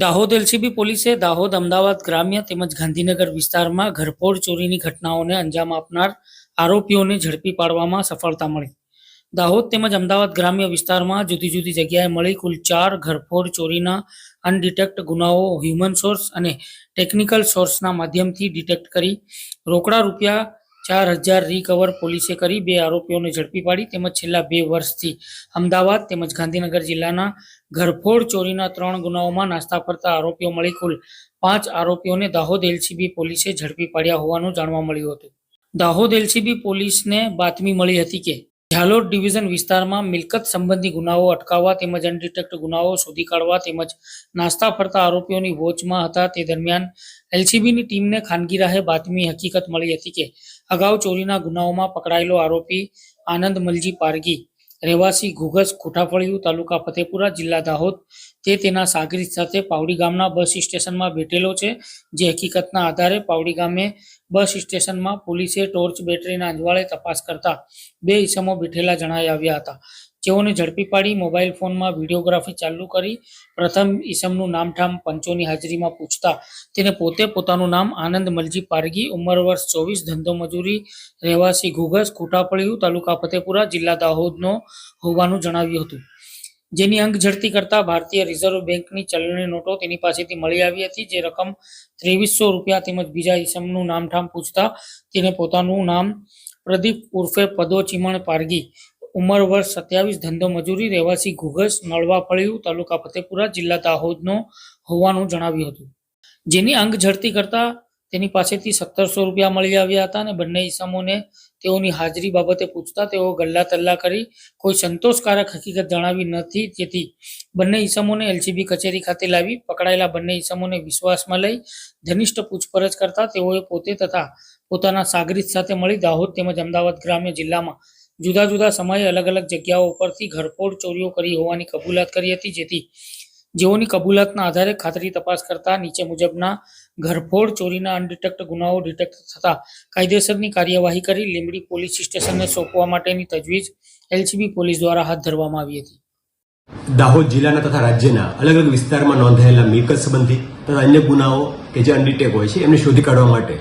Dahod LCB પોલીસે દાહોદ અમદાવાદ ગ્રામ્ય તેમજ ગાંધીનગર વિસ્તારમાં ઘરફોડ ચોરીની ઘટનાઓને અંજામ આપનાર આરોપીઓને ઝડપી પાડવામાં સફળતા મળી. દાહોદ તેમજ અમદાવાદ ગ્રામ્ય વિસ્તારમાં જુદી જુદી જગ્યાએ મળી કુલ ચાર ઘરફોડ ચોરીના અનડિટેક્ટ ગુનાઓ હ્યુમન સોર્સ અને ટેકનિકલ સોર્સના માધ્યમથી ડિટેક્ટ કરી રોકડા રૂપિયા ચાર હજાર રિકવર પોલીસે કરી, બે આરોપીઓને ઝડપી પાડી તેમજ છેલ્લા બે વર્ષથી અમદાવાદ તેમજ ગાંધીનગર જિલ્લાના ઘરફોડ ચોરીના ત્રણ ગુનાઓમાં નાસ્તા ફરતા આરોપીઓ મળી કુલ પાંચ આરોપીઓને દાહોદ એલસીબી પોલીસે ઝડપી પાડ્યા હોવાનું જાણવા મળ્યું હતું. દાહોદ એલસીબી પોલીસને બાતમી મળી હતી કે ઝાલોદ ડિવિઝન વિસ્તારમાં મિલકત સંબંધી ગુનાઓ અટકાવવા તેમજ અનડિટેક્ટ ગુનાઓ શોધી કાઢવા તેમજ નાસ્તા ફરતા આરોપીઓની વોચમાં હતા. તે દરમિયાન એલસીબીની ટીમને ખાનગી રાહે બાતમી હકીકત મળી હતી કે અગાઉ ચોરીના ગુનાઓમાં પકડાયેલો આરોપી આનંદ મલજી પારગી રહેવાસી ઘુઘસ કોઠાફળિયું તાલુકા ફતેપુરા જિલ્લા દાહોદ તે તેના સાગરીત સાથે પાવડી ગામના બસ સ્ટેશનમાં બેઠેલો છે. જે હકીકતના આધારે પાવડી ગામે બસ સ્ટેશનમાં પોલીસે ટોર્ચ બેટરીના અંજવાળે તપાસ કરતા બે ઈસમો બેઠેલા જણાઈ આવ્યા હતા. જેઓને ઝડપી પાડી મોબાઈલ ફોનમાં વિડીયોગ્રાફી ચાલુ કરી. પ્રથમ ઈસમનું નામઠામ પંચોની હાજરીમાં પૂછતા તેને પોતે પોતાનું નામ આનંદ મલજી પારગી, ઉંમર વર્ષ ચોવીસ, ધંધો મજૂરી, રહેવાસી ઘુઘસ, ખોટાપળિયું તાલુકા ફતેપુરા, જિલ્લા દાહોદનો હોવાનું જણાવ્યું હતું. જેની અંક ઝડપી કરતા ભારતીય રિઝર્વ બેંકની ચલણી નોટો તેની પાસેથી મળી આવી હતી, જે રકમ ત્રેવીસો રૂપિયા તેમજ બીજા ઈસમનું નામઠામ પૂછતા તેને પોતાનું નામ પ્રદીપ ઉર્ફે પદો ચીમણ પારગી ઉંમર વર્ષ સત્યાવીસ ધંધો મજૂરી રહેવાસી ઘુઘસ, નળવા ફળિયું, તાલુકા ફતેપુરા, જિલ્લા દાહોદનો હોવાનું જણાવ્યું હતું. જેની અંગ ઝડતી કરતા તેની પાસેથી સત્તરસો રૂપિયા મળી આવ્યા હતા અને બંને ઈસમોને તેઓની હાજરી બાબતે પૂછતા તેઓ ગલ્લા તલ્લા કરી કોઈ સંતોષકારક હકીકત જણાવી નથી. તેથી બંને ઈસમોને એલસીબી કચેરી ખાતે લાવી પકડાયેલા બંને ઈસમોને વિશ્વાસમાં લઈ ઘનિષ્ઠ પૂછપરછ કરતા તેઓએ પોતે તથા પોતાના સાગરીત સાથે મળી દાહોદ તેમજ અમદાવાદ ગ્રામ્ય જિલ્લામાં જુદા જુદા સમયે અલગ અલગ જગ્યાઓ ઉપરથી ઘરફોડ ચોરીઓ કરી હોવાની કબૂલાત કરી હતી, જેથી જેઓની કબૂલાતના આધારે ખાતરી તપાસ કરતા નીચે મુજબના ઘરફોડ ચોરીના અનડિટેક્ટ ગુનાઓ ડિટેક્ટ થતા કાયદેસરની કાર્યવાહી કરી લીંબડી પોલીસ સ્ટેશનને સોંપવા માટેની તજવીજ એલસીબી પોલીસ દ્વારા હાથ ધરવામાં આવી હતી. દાહોદ જિલ્લાના તથા રાજ્યના અલગ અલગ વિસ્તારમાં નોંધાયેલા મિલકત સંબંધી તથા અન્ય ગુનાઓ કે જે અનડિટેક હોય છે, એમને શોધી કાઢવા માટે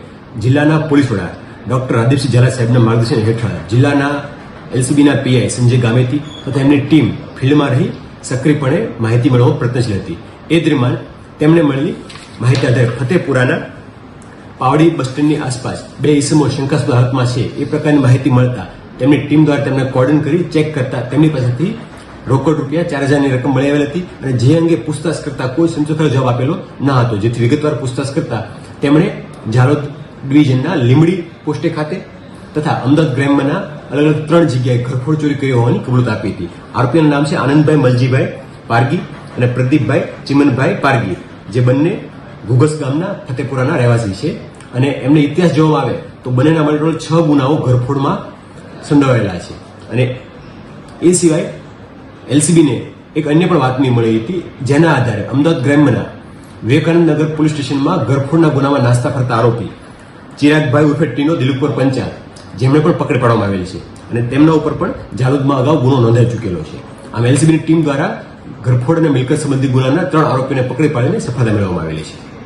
જિલ્લાના પોલીસ વડા ડોક્ટર રાદીપસિંહ ઝાલા સાહેબના માર્ગદર્શન હેઠળ જિલ્લાના એલસીબીના પીઆઈ સંજય ગામેતી તથા એમની ટીમ ફિલ્ડમાં રહી સક્રિયપણે માહિતી મેળવવા પ્રયત્નશીલ હતી એ દરમિયાન તેમણે મળેલી માહિતી આધારે ફતેપુરાના પાવડી બસ સ્ટેન્ડની આસપાસ બે ઇસમો શંકાસ્પદ હાલતમાં છે. એ પ્રકારની માહિતી મળતા તેમની ટીમ દ્વારા તેમને કોર્ડન કરી ચેક કરતા તેમની પાસેથી રોકડ રૂપિયા ચાર હજારની રકમ મળી આવેલ હતી અને જે અંગે પૂછતાછ કરતા કોઈ સંતોષકારક જવાબ આપેલો ન હતો. જેથી વિગતવાર પૂછતાછ કરતા તેમણે ઝાલોદ ડિવિઝનના લીમડી પોસ્ટે ખાતે તથા અમદાવાદ ગ્રામ્યના અલગ અલગ ત્રણ જગ્યાએ ઘરફોડ ચોરી કરી હોવાની કબૂલત આપી હતી. આરોપીના નામ છે આનંદભાઈ મલજીભાઈ પારગી અને પ્રદીપભાઈ ચિમનભાઈ પારગી, જે બંને ઘુગસ ગામના ફતેપુરાના રહેવાસી છે અને એમને ઇતિહાસ જોવામાં આવે તો બંનેના માટે છ ગુનાઓ ઘરફોડમાં સંડોવાયેલા છે. અને એ સિવાય એલસીબીને એક અન્ય પણ બાતમી મળી હતી જેના આધારે અમદાવાદ ગ્રામ્યના વિવેકાનંદ નગર પોલીસ સ્ટેશનમાં ઘરફોડના ગુનામાં નાસ્તા ફરતા આરોપી ચિરાગભાઈ ઉર્ફે ટીનો દિલીપકુર પંચાલ જેમને પણ પકડી પાડવામાં આવેલી છે. અને તેમના ઉપર પણ જાલોદમાં અગાઉ ગુનો નોંધાઈ ચૂકેલો છે. આમ એલસીબીની ટીમ દ્વારા ઘરફોડ અને મિલકત સંબંધી ગુનાના ત્રણ આરોપીને પકડી પાડીને સફળતા મેળવવામાં આવેલી છે.